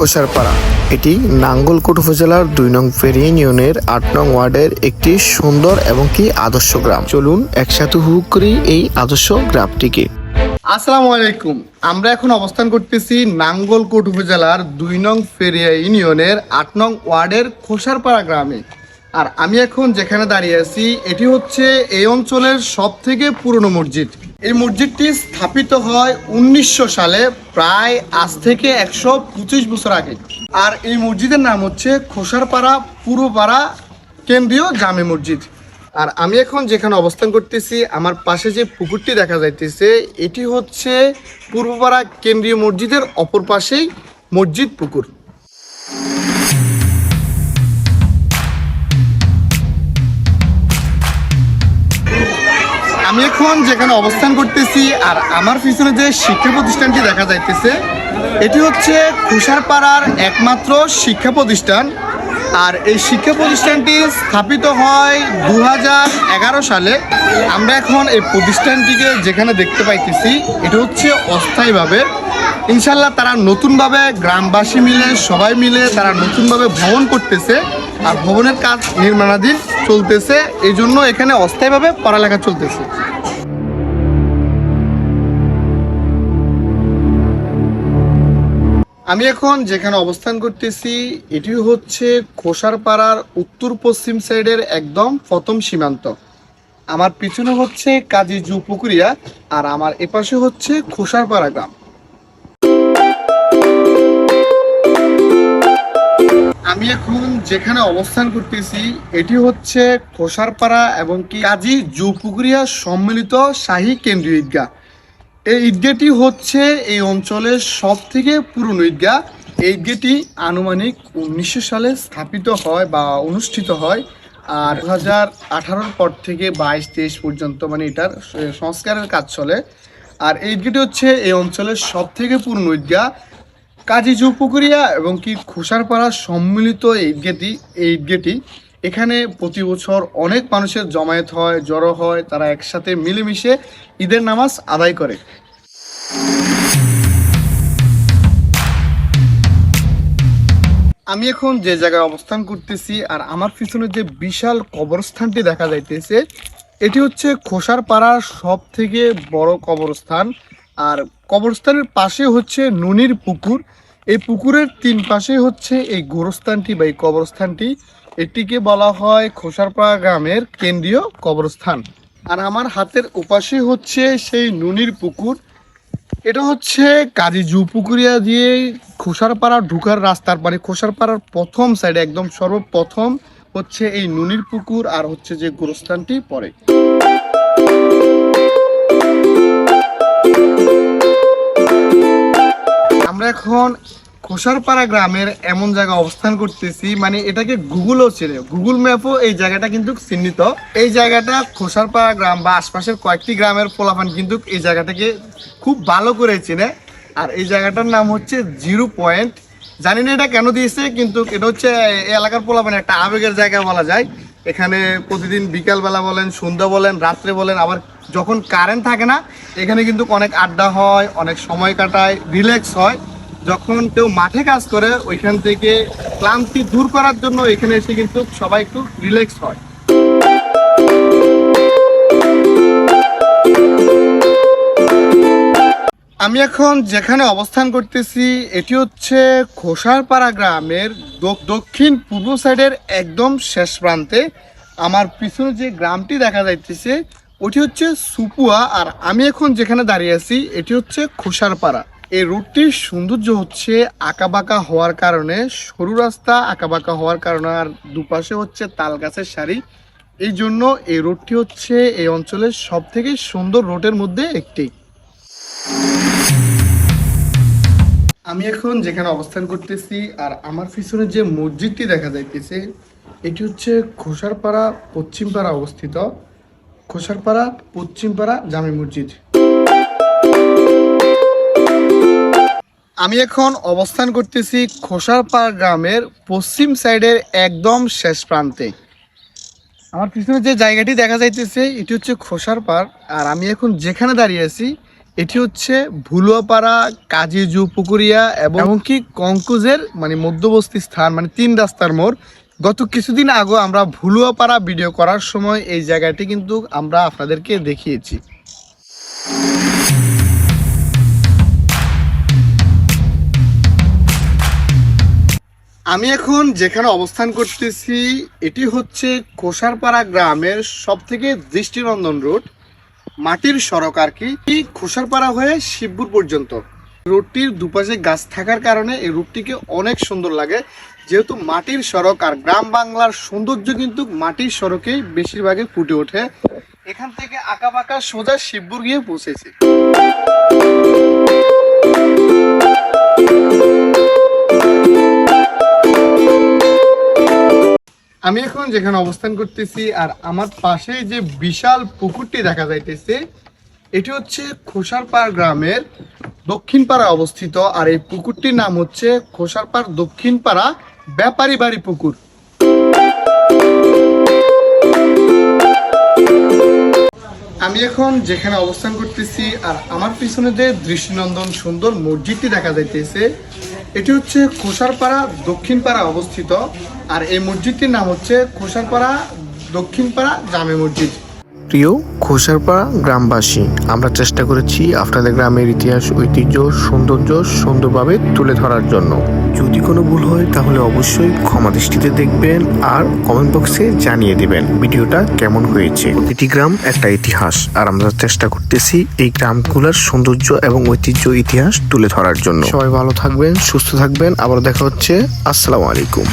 খোসারপাড়া এটি নাঙ্গলকোট উপজেলার দুই নং ফেরি ইউনিয়নের আট নং ওয়ার্ডের একটি সুন্দর এবং কি আদর্শ গ্রাম। চলুন একসাথে হুক করি এই আদর্শ গ্রামটিকে। আসসালামু আলাইকুম। আমরা এখন অবস্থান করতেছি নাঙ্গলকোট উপজেলার দুই নং ফেরিয়া ইউনিয়নের আট নং ওয়ার্ডের খোসারপাড়া গ্রামে। আর আমি এখন যেখানে দাঁড়িয়ে আছি, এটি হচ্ছে এই অঞ্চলের সব থেকে পুরনো মসজিদ। এই মসজিদটি স্থাপিত হয় উনিশশো সালে, প্রায় আজ থেকে একশো পঁচিশ বছর আগে। আর এই মসজিদের নাম হচ্ছে খোসারপাড়া পুরোপাড়া কেন্দ্রীয় জামে মসজিদ। আর আমি এখন যেখানে অবস্থান করতেছি, আমার পাশে যে পুকুরটি দেখা যাইতেছে, এটি হচ্ছে পূর্বপাড়া কেন্দ্রীয় মসজিদের অপর পাশেই মসজিদ পুকুর। আমি এখন যেখানে অবস্থান করতেছি আর আমার পিছনে যে শিক্ষা প্রতিষ্ঠানটি দেখা যাইতেছে, এটি হচ্ছে খুশারপাড়ার একমাত্র শিক্ষা প্রতিষ্ঠান। আর এই শিক্ষা প্রতিষ্ঠানটি স্থাপিত হয় দু হাজার এগারো সালে। আমরা এখন এই প্রতিষ্ঠানটিকে যেখানে দেখতে পাইতেছি, এটা হচ্ছে অস্থায়ীভাবে। ইনশাল্লাহ তারা নতুনভাবে গ্রামবাসী মিলে, সবাই মিলে তারা নতুনভাবে ভ্রমণ করতেছে। আর ভবনের কাজ নির্মাণাধীন চলতেছে, এই জন্য এখানে অস্থায়ীভাবে পড়ালেখা চলতেছে। আমি এখন যেখানে অবস্থান করতেছি, এটি হচ্ছে খোসারপাড়ার উত্তর পশ্চিম সাইডের একদম প্রথম সীমান্ত। আমার পিছনে হচ্ছে কাজী জু পুকুরিয়া আর আমার এপাশে হচ্ছে খোসারপাড়া গ্রাম। আমি এখন যেখানে অবস্থান করতেছি, এটি হচ্ছে খোসারপাড়া এবং কি কাজী জু পুকুরিয়া সম্মিলিত শাহী কেন্দ্রীয় ঈদগাহ। এই ঈদগাহটি হচ্ছে এই অঞ্চলের সব থেকে পুরনো ঈদগাহ। এই ঈদগাহটি আনুমানিক উনিশশো সালে স্থাপিত হয় বা অনুষ্ঠিত হয় আর দু হাজার আঠারোর পর থেকে বাইশ, তেইশ পর্যন্ত মানে এটার সংস্কারের কাজ চলে। আর এই ঈদগাহটি হচ্ছে এই অঞ্চলের সব থেকে পুরনো ঈদগাহ। কাজী চৌপুকুরিয়া এবং কি খোসারপাড়া সম্মিলিত এই ঈদগাহটি এই ঈদগাহটি এখানে প্রতি বছর অনেক মানুষের জমায়েত হয়, জড়ো হয়, তারা একসাথে মিলেমিশে ঈদের নামাজ আদায় করে। আমি এখন যে জায়গায় অবস্থান করতেছি আর আমার পিছনে যে বিশাল কবরস্থানটি দেখা যাইতেছে, এটি হচ্ছে খোসারপাড়ার সব থেকে বড় কবরস্থান। আর কবরস্থানের পাশে হচ্ছে নুনির পুকুর। এই পুকুরের তিন পাশে হচ্ছে এই গোরস্থানটি বা এই কবরস্থানটি। এটিকে বলা হয় খোসারপাড়া গ্রামের কেন্দ্রীয় কবরস্থান। আর আমার হাতের উপাশে হচ্ছে সেই নুনির পুকুর। এটা হচ্ছে কাজী জুপুকুরিয়া দিয়ে খোসারপাড়া ঢুকার রাস্তার মানে খোসারপাড়ার প্রথম সাইডে একদম সর্বপ্রথম হচ্ছে এই নুনির পুকুর আর হচ্ছে যে গোরস্থানটি পড়ে। আমরা এখন খোসারপাড়া গ্রামের এমন জায়গায় অবস্থান করতেছি মানে এটাকে গুগলও চেনে। গুগল ম্যাপও এই জায়গাটা কিন্তু চিহ্নিত। এই জায়গাটা খোসারপাড়া গ্রাম বা আশপাশের কয়েকটি গ্রামের পোলাপান কিন্তু এই জায়গাটাকে খুব ভালো করে চেনে। আর এই জায়গাটার নাম হচ্ছে জিরো পয়েন্ট। জানি না এটা কেন দিয়েছে, কিন্তু এটা হচ্ছে এই এলাকার পোলাপান একটা আবেগের জায়গা বলা যায়। এখানে প্রতিদিন বিকালবেলা বলেন, সন্ধ্যা বলেন, রাত্রে বলেন, আবার যখন কারেন্ট থাকে না, এখানে কিন্তু অনেক আড্ডা হয়, অনেক সময় কাটায় রিল্যাক্স হয়। যখন কেউ মাঠে কাজ করে, ওইখান থেকে ক্লান্তি দূর করার জন্য এখানে এসে কিন্তু সবাই একটু রিল্যাক্স হয়। আমি এখন যেখানে অবস্থান করতেছি, এটি হচ্ছে খোসারপাড়া গ্রামের দক্ষিণ পূর্ব সাইডের একদম শেষ প্রান্তে। আমার পিছনে যে গ্রামটি দেখা যাইতেছে ওটি হচ্ছে সুপুয়া, আর আমি এখন যেখানে দাঁড়িয়ে আছি, এটি হচ্ছে খোসারপাড়া। এই রুটটির সৌন্দর্য হচ্ছে আঁকাবাঁকা হওয়ার কারণে, সরু রাস্তা আঁকাবাঁকা হওয়ার কারণে, আর দুপাশে হচ্ছে তাল গাছের সারি। এই জন্য এই রোডটি হচ্ছে এই অঞ্চলের সব থেকে সুন্দর রোডের মধ্যে একটি। আমি এখন যেখানে অবস্থান করতেছি, আর আমার পিছনে যে মসজিদটি দেখা যাইতেছে, এটি হচ্ছে খোসারপাড়া পশ্চিমপাড়া অবস্থিত। খোসারপাড়া, পশ্চিমপাড়া, জামে মসজিদ। আমি এখন অবস্থান করতেছি খোসারপাড়া গ্রামের পশ্চিম সাইডের একদম শেষ প্রান্তে। আমার পিছনে যে জায়গাটি দেখা যাইতেছে, এটি হচ্ছে খোসারপাড়, আর আমি এখন যেখানে দাঁড়িয়ে আছি, এটি হচ্ছে ভুলুয়াপাড়া কাজিজু পুকুরিয়া এবং এমনকি কঙ্কুজের মানে মধ্যবর্তী স্থান মানে তিন রাস্তার মোড় গত কিছুদিন আগে আমরা ভুলুয়াপাড়া ভিডিও করার সময় এই জায়গাটি কিন্তু আমরা আপনাদেরকে দেখিয়েছি। আমি এখন যেখানে অবস্থান করতেছি, এটি হচ্ছে খোসারপাড়া গ্রামের সব থেকে দৃষ্টিনন্দন রোড, মাটির সড়ক আর কি। খোসারপাড়া হয়ে শিবপুর পর্যন্ত। রোডটির দুপাশে গাছ থাকার কারণে এই রোডটিকে অনেক সুন্দর লাগে। যেহেতু মাটির সড়ক আর গ্রাম বাংলার সৌন্দর্য কিন্তু মাটির সড়কেই বেশিরভাগই ফুটে ওঠে। এখান থেকে আঁকা বাঁকা সোজা শিবপুর গিয়ে পৌঁছেছি। আমি এখন যেখানে অবস্থান করতেছি আর আমার পাশে যে বিশাল পুকুরটি দেখা যাইতেছে, এটি হচ্ছে খোসারপাড় গ্রামের দক্ষিণ পাড়া অবস্থিত আর এই পুকুরটির নাম হচ্ছে খোসারপাড় দক্ষিণ পাড়া ব্যাপারী বাড়ি পুকুর। আমি এখন যেখানে অবস্থান করতেছি আর আমার পিছনে যে দৃষ্টিনন্দন সুন্দর মসজিদটি দেখা যাইতেছে, এটি হচ্ছে খোসারপাড়া দক্ষিণপাড়া অবস্থিত আর এই মসজিদটির নাম হচ্ছে খোসারপাড়া দক্ষিণপাড়া জামে মসজিদ। প্রিয় খোসারপাড়া গ্রামবাসী, আমরা চেষ্টা করেছি আপনাদের গ্রামের ইতিহাস, ঐতিহ্য, সৌন্দর্য সুন্দরভাবে তুলে ধরার জন্য। যদি কোনো ভুল হয়, তাহলে অবশ্যই ক্ষমা দৃষ্টিতে দেখবেন আর কমেন্ট বক্সে জানিয়ে দিবেন ভিডিওটা কেমন হয়েছে। প্রতিটি গ্রাম একটা ইতিহাস, আর আমরা চেষ্টা করতেছি এই গ্রামগুলোর সৌন্দর্য এবং ঐতিহ্য ইতিহাস তুলে ধরার জন্য। সবাই ভালো থাকবেন, সুস্থ থাকবেন আবার দেখা হচ্ছে। আসসালামু আলাইকুম।